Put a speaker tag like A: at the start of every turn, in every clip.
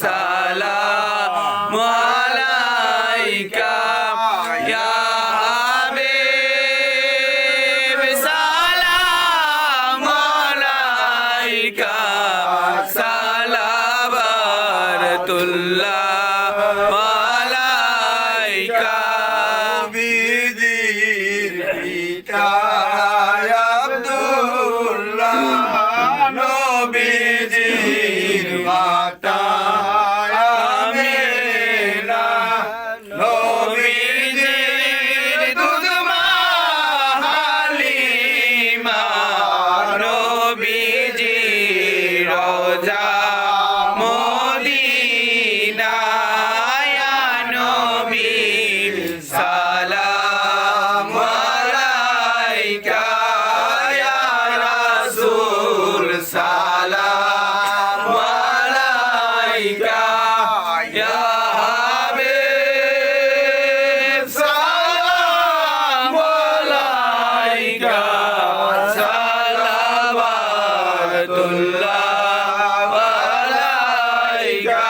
A: সালাম আলাইকা ইয়া হাবিব সালাম আলাইকা সালাবাতুল্লাহ রহমতুল্লাহ আলাইকা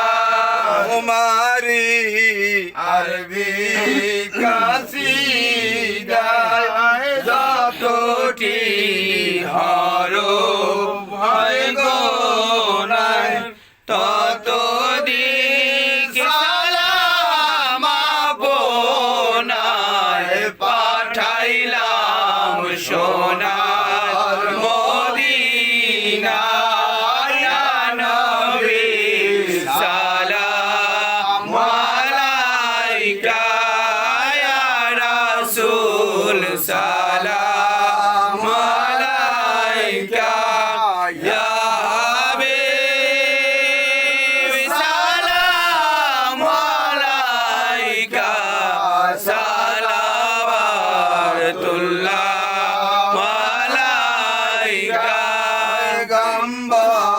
B: হুমারি আরবি কাসিদা যতটি হারো ভয়
A: গো নাই তত পাঠাইলাম সোনা
B: ম্বম্বা